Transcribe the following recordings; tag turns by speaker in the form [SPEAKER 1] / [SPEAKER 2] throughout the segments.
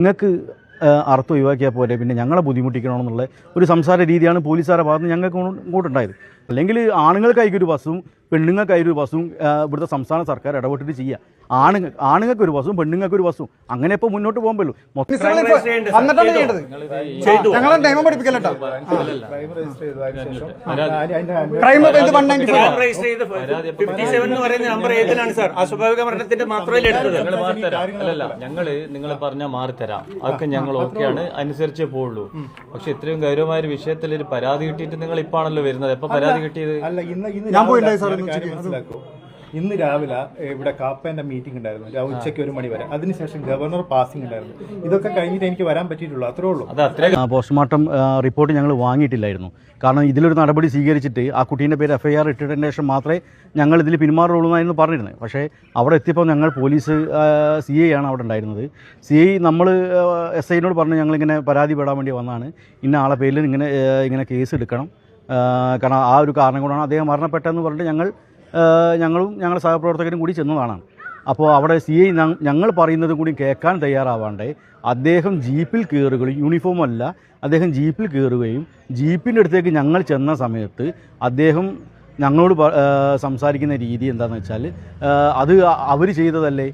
[SPEAKER 1] നിങ്ങൾക്ക് അർത്ഥം ഒഴിവാക്കിയാൽ പോലെ പിന്നെ ഞങ്ങളെ ബുദ്ധിമുട്ടിക്കണമെന്നുള്ള ഒരു സംസാര രീതിയാണ് പോലീസുകാരുടെ ഭാഗത്ത് ഞങ്ങൾക്ക് ഇങ്ങോട്ടുണ്ടായത്. അല്ലെങ്കിൽ ആണുങ്ങൾക്കായിരിക്കും ഒരു ബസ്സും പെണ്ണുങ്ങൾക്കായിരിക്കും ഒരു ബസ്സും ഇവിടുത്തെ സംസ്ഥാന സർക്കാർ ഇടപെട്ടിട്ട് ചെയ്യുക ആണുങ്ങൾ ആണുങ്ങൾക്ക് ഒരു ബസ്സും പെണ്ണുങ്ങൾക്ക് ഒരു ബസ്സും. അങ്ങനെ ഇപ്പൊ മുന്നോട്ട് പോകാൻ പറ്റുള്ളൂ
[SPEAKER 2] അസ്വാഭാവിക മരണത്തിന്റെ
[SPEAKER 3] മാത്രമേ അല്ലല്ല ഞങ്ങൾ നിങ്ങൾ പറഞ്ഞ മാറി തരാം. അതൊക്കെ ഞങ്ങൾ ഓക്കെയാണ് അനുസരിച്ചേ പോവുള്ളൂ. പക്ഷെ ഇത്രയും ഗൗരവമായ ഒരു വിഷയത്തിൽ ഒരു പരാതി കിട്ടിയിട്ട് നിങ്ങൾ ഇപ്പാണല്ലോ വരുന്നത്. എപ്പോ പരാതി കിട്ടിയത്?
[SPEAKER 4] അല്ല ഇന്ന് ഇന്ന്
[SPEAKER 5] ഞാൻ പോയിണ്ടായി സാർ ഇന്ന്.
[SPEAKER 4] മനസ്സിലാക്കൂ. ഇന്ന് രാവിലെ ഇവിടെ കാപ്പേന്റെ മീറ്റിംഗ് ഉണ്ടായിരുന്നു. രാവിലെ ഉച്ചയ്ക്ക് ഒരു മണി വരെ. അതിനുശേഷം ഗവർണർ പാസിംഗ് ഉണ്ടായിരുന്നു. ഇതൊക്കെ കഴിഞ്ഞിട്ട് എനിക്ക് വരാൻ പറ്റിയിട്ടുള്ളൂ അത്രേ ഉള്ളൂ.
[SPEAKER 3] അത് അത്ര
[SPEAKER 1] ആ, പോസ്റ്റ്മോർട്ടം ആ, റിപ്പോർട്ട് ഞങ്ങൾ വാങ്ങിയിട്ടില്ലായിരുന്നു. കാരണം ഇതിലൊരു നടപടി സ്വീകരിച്ചിട്ട് ആ കുട്ടീന്റെ പേര് എഫ് ഐ ആർ ഇട്ടിട്ടതിന് ശേഷം മാത്രമേ ഞങ്ങൾ ഇതിൽ പിന്മാറുള്ളൂ എന്നായിരുന്നു പറഞ്ഞിരുന്നത്. പക്ഷേ അവിടെ എത്തിയപ്പോൾ ഞങ്ങൾ പോലീസ് സി ഐ ആണ് അവിടെ ഉണ്ടായിരുന്നത്. സി ഐ നമ്മൾ എസ് ഐനോട് പറഞ്ഞ് ഞങ്ങളിങ്ങനെ പരാതി പെടാൻ വേണ്ടി വന്നതാണ്. ഇന്ന ആളെ പേരിൽ ഇങ്ങനെ ആ, ഇങ്ങനെ കേസ് എടുക്കണം. കാരണം ആ ഒരു കാരണം കൊണ്ടാണ് അദ്ദേഹം മരണപ്പെട്ടതെന്ന് പറഞ്ഞിട്ട് ഞങ്ങൾ ഞങ്ങളും ഞങ്ങളുടെ സഹപ്രവർത്തകരും കൂടി ചെന്നതാണ് അപ്പോൾ അവിടെ സി ഐ ഞങ്ങൾ പറയുന്നത് കൂടി കേൾക്കാൻ തയ്യാറാവാണ്ടേ അദ്ദേഹം ജീപ്പിൽ കയറുകയും യൂണിഫോം അല്ല അദ്ദേഹം ജീപ്പിൽ കയറുകയും ജീപ്പിന്റെ അടുത്തേക്ക് ഞങ്ങൾ ചെന്ന സമയത്ത് അദ്ദേഹം ഞങ്ങളോട് സംസാരിക്കുന്ന രീതി എന്താണെന്ന് വെച്ചാൽ അത് അവർ ചെയ്തതല്ലേ?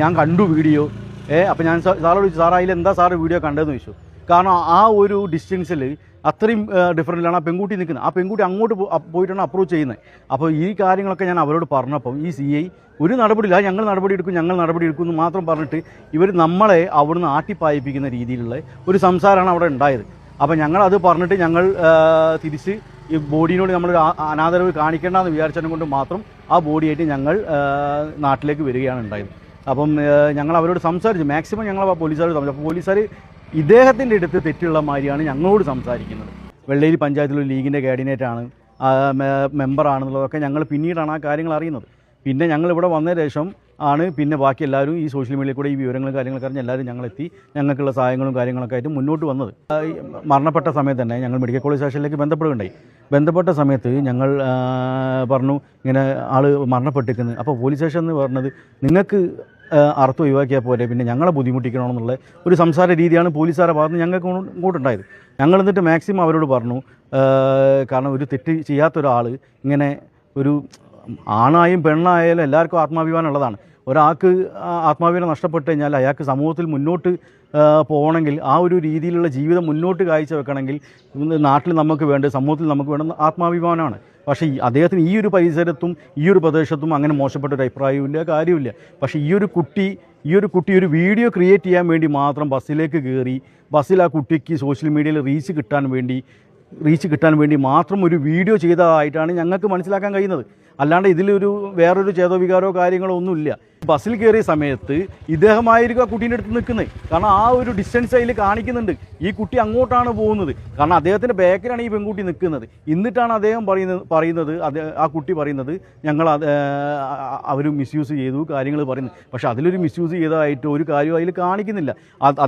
[SPEAKER 1] ഞാൻ കണ്ടു വീഡിയോ. ഏ അപ്പോൾ ഞാൻ സാറോട് ചോദിച്ചു എന്താ സാറ് വീഡിയോ കണ്ടതെന്ന് ചോദിച്ചു? കാരണം ആ ഒരു ഡിസ്റ്റൻസിൽ അത്രയും ഡിഫറന്റിലാണ് ആ പെൺകുട്ടി നിൽക്കുന്നത്. ആ പെൺകുട്ടി അങ്ങോട്ട് പോയിട്ടാണ് അപ്രോച്ച് ചെയ്യുന്നത്. അപ്പോൾ ഈ കാര്യങ്ങളൊക്കെ ഞാൻ അവരോട് പറഞ്ഞപ്പം ഈ സി ഐ ഒരു നടപടിയില്ല ഞങ്ങൾ നടപടി എടുക്കും ഞങ്ങൾ നടപടി എടുക്കും എന്ന് മാത്രം പറഞ്ഞിട്ട് ഇവർ നമ്മളെ അവിടുന്ന് ആട്ടിപ്പായിപ്പിക്കുന്ന രീതിയിലുള്ള ഒരു സംസാരമാണ് അവിടെ ഉണ്ടായത്. അപ്പോൾ ഞങ്ങൾ അത് പറഞ്ഞിട്ട് ഞങ്ങൾ തിരിച്ച് ഈ ബോഡിനോട് നമ്മൾ അനാദരവ് കാണിക്കേണ്ടെന്ന് വിചാരിച്ചതിനെ കൊണ്ട് മാത്രം ആ ബോഡിയായിട്ട് ഞങ്ങൾ നാട്ടിലേക്ക് വരികയാണ് ഉണ്ടായത്. അപ്പം ഞങ്ങൾ അവരോട് സംസാരിച്ചു. മാക്സിമം ഞങ്ങൾ പോലീസുകാർ സംസാരിച്ചു. അപ്പോൾ പോലീസുകാർ ഇദ്ദേഹത്തിന്റെ അടുത്ത് തെറ്റുള്ള മാതിരിയാണ് ഞങ്ങളോട് സംസാരിക്കുന്നത്. വെള്ളേരി പഞ്ചായത്തിലൊരു ലീഗിന്റെ കാർഡിനേറ്റാണ് മെമ്പറാണെന്നുള്ളതൊക്കെ ഞങ്ങൾ പിന്നീടാണ് ആ കാര്യങ്ങൾ അറിയുന്നത്. പിന്നെ ഞങ്ങൾ ഇവിടെ വന്ന ശേഷം ആണ്. പിന്നെ ബാക്കി എല്ലാവരും ഈ സോഷ്യൽ മീഡിയയിൽ കൂടെ ഈ വിവരങ്ങളും കാര്യങ്ങളൊക്കെ അറിഞ്ഞ് എല്ലാവരും ഞങ്ങളെത്തി. ഞങ്ങൾക്കുള്ള സഹായങ്ങളും കാര്യങ്ങളൊക്കെ ആയിട്ട് മുന്നോട്ട് വന്നത്. മരണപ്പെട്ട സമയത്ത് തന്നെ ഞങ്ങൾ മെഡിക്കൽ കോളേജ് സ്റ്റേഷനിലേക്ക് ബന്ധപ്പെടുകയുണ്ടായി. ബന്ധപ്പെട്ട സമയത്ത് ഞങ്ങൾ പറഞ്ഞു ഇങ്ങനെ ആൾ മരണപ്പെട്ടിരിക്കുന്നത് അപ്പോൾ പോലീസ് സ്റ്റേഷൻ എന്ന് പറഞ്ഞത് നിങ്ങൾക്ക് അർത്ഥം ഒഴിവാക്കിയാൽ പോലെ പിന്നെ ഞങ്ങളെ ബുദ്ധിമുട്ടിക്കണമെന്നുള്ള ഒരു സംസാര രീതിയാണ് പോലീസുകാരെ ഭാഗത്ത് ഞങ്ങൾക്ക് ഇങ്ങോട്ട് ഇങ്ങോട്ടുണ്ടായത്. ഞങ്ങൾ എന്നിട്ട് മാക്സിമം അവരോട് പറഞ്ഞു കാരണം ഒരു തെറ്റ് ചെയ്യാത്ത ഒരാൾ ഇങ്ങനെ ഒരു ആണായും പെണ്ണായാലും എല്ലാവർക്കും ആത്മാഭിമാനം ഉള്ളതാണ് ഒരാൾക്ക് ആത്മാഭിമാനം നഷ്ടപ്പെട്ട് കഴിഞ്ഞാൽ അയാൾക്ക് സമൂഹത്തിൽ മുന്നോട്ട് പോകണമെങ്കിൽ ആ ഒരു രീതിയിലുള്ള ജീവിതം മുന്നോട്ട് കാഴ്ച വെക്കണമെങ്കിൽ നാട്ടിൽ നമുക്ക് വേണ്ട സമൂഹത്തിൽ നമുക്ക് വേണ്ട ആത്മാഭിമാനമാണ്. പക്ഷേ അദ്ദേഹത്തിന് ഈ ഒരു പരിസരത്തും ഈ ഒരു പ്രദേശത്തും അങ്ങനെ മോശപ്പെട്ട ഒരു അഭിപ്രായമില്ല കാര്യമില്ല. പക്ഷേ ഈ ഒരു കുട്ടി ഈ ഒരു കുട്ടി ഒരു വീഡിയോ ക്രിയേറ്റ് ചെയ്യാൻ വേണ്ടി മാത്രം ബസ്സിലേക്ക് കയറി ബസ്സിൽ ആ കുട്ടിക്ക് സോഷ്യൽ മീഡിയയിൽ റീച്ച് കിട്ടാൻ വേണ്ടി റീച്ച് കിട്ടാൻ വേണ്ടി മാത്രം ഒരു വീഡിയോ ചെയ്തതായിട്ടാണ് ഞങ്ങൾക്ക് മനസ്സിലാക്കാൻ കഴിയുന്നത്. അല്ലാണ്ട് ഇതിലൊരു വേറൊരു ചേതോവികാരോ കാര്യങ്ങളോ ഒന്നുമില്ല. ബസ്സിൽ കയറിയ സമയത്ത് ഇദ്ദേഹമായിരിക്കും ആ കുട്ടീന്റെ അടുത്ത് നിൽക്കുന്നത്. കാരണം ആ ഒരു ഡിസ്റ്റൻസ് അതിൽ കാണിക്കുന്നുണ്ട്. ഈ കുട്ടി അങ്ങോട്ടാണ് പോകുന്നത്. കാരണം അദ്ദേഹത്തിന്റെ ബാക്കിലാണ് ഈ പെൺകുട്ടി നിൽക്കുന്നത്. എന്നിട്ടാണ് അദ്ദേഹം പറയുന്നത് പറയുന്നത് ആ കുട്ടി പറയുന്നത് ഞങ്ങൾ അവർ മിസ്യൂസ് ചെയ്തു കാര്യങ്ങൾ പറയുന്നത്. പക്ഷേ അതിലൊരു മിസ്യൂസ് ചെയ്തതായിട്ട് ഒരു കാര്യവും അതിൽ കാണിക്കുന്നില്ല.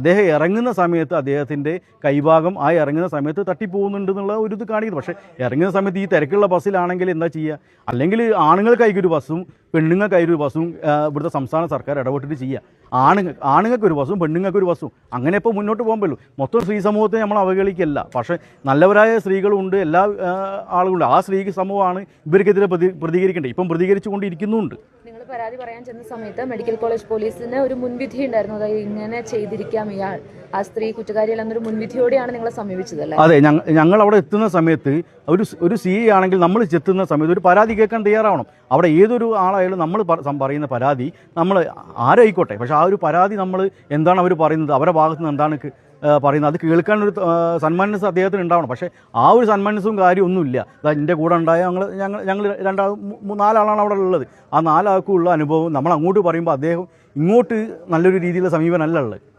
[SPEAKER 1] അദ്ദേഹം ഇറങ്ങുന്ന സമയത്ത് അദ്ദേഹത്തിന്റെ കൈഭാഗം ആ ഇറങ്ങുന്ന സമയത്ത് തട്ടിപ്പോകുന്നുണ്ട് എന്നുള്ള ഒരു ഇത് കാണിക്കുന്നു. പക്ഷേ ഇറങ്ങുന്ന സമയത്ത് ഈ തിരക്കുള്ള ബസ്സിലാണെങ്കിൽ എന്താ ചെയ്യുക? അല്ലെങ്കിൽ ആണുങ്ങൾക്കായിരിക്കും ഒരു ബസ്സും പെണ്ണുങ്ങൾക്കായിരിക്കും ഒരു ബസ്സും ഇവിടുത്തെ സംസ്ഥാന സർക്കാർ ഇടപെട്ടിട്ട് ചെയ്യുക ആണുങ്ങൾ ആണുങ്ങൾക്ക് ഒരു ബസ്സും പെണ്ണുങ്ങൾക്ക് ഒരു ബസ്സും. അങ്ങനെ ഇപ്പോൾ മുന്നോട്ട് പോകാൻ പറ്റുള്ളൂ. മൊത്തം സ്ത്രീ സമൂഹത്തെ നമ്മൾ അവഗണിക്കല്ല. പക്ഷേ നല്ലവരായ സ്ത്രീകളുണ്ട് എല്ലാ ആളുകളും ആ സ്ത്രീ സമൂഹമാണ് ഇവർക്കെതിരെ പ്രതി പ്രതികരിക്കേണ്ടത്. ഇപ്പം
[SPEAKER 6] പ്രതികരിച്ചുകൊണ്ടിരിക്കുന്നുമുണ്ട് പരാതി പറയാൻ ചെന്ന സമയത്ത് മെഡിക്കൽ കോളേജ് പോലീസിന് ഒരു മുൻവിധി ഉണ്ടായിരുന്നു. അതായത് ഇങ്ങനെ ചെയ്തിരിക്കാം ഇയാൾ. ആ സ്ത്രീ കുറ്റക്കാരിയല്ലെന്നൊരു മുൻവിധിയോടെയാണ് നിങ്ങളെ സമീപിച്ചത് അല്ലേ?
[SPEAKER 1] അതെ ഞങ്ങൾ അവിടെ എത്തുന്ന സമയത്ത് ഒരു ഒരു സി ആണെങ്കിൽ നമ്മൾ ചെത്തുന്ന സമയത്ത് ഒരു പരാതി കേൾക്കാൻ തയ്യാറാവണം. അവിടെ ഏതൊരു ആളായാലും നമ്മൾ പറയുന്ന പരാതി നമ്മൾ ആരായിക്കോട്ടെ. പക്ഷേ ആ ഒരു പരാതി നമ്മൾ എന്താണ് അവർ പറയുന്നത്? അവരുടെ ഭാഗത്തുനിന്ന് എന്താണ് പറയുന്നത്. അത് കേൾക്കാനൊരു സന്മാനസ് അദ്ദേഹത്തിന് ഉണ്ടാവണം. പക്ഷേ ആ ഒരു സന്മാനസും കാര്യമൊന്നുമില്ല. എന്റെ കൂടെ ഉണ്ടായ ഞങ്ങൾ ഞങ്ങൾ ഞങ്ങൾ രണ്ടാൾ നാലാളാണ് അവിടെ ഉള്ളത്. ആ നാലാൾക്കുള്ള അനുഭവം നമ്മൾ അങ്ങോട്ട് പറയുമ്പോൾ അദ്ദേഹം ഇങ്ങോട്ട് നല്ലൊരു രീതിയിലുള്ള സമീപനമല്ല ഉള്ളത്.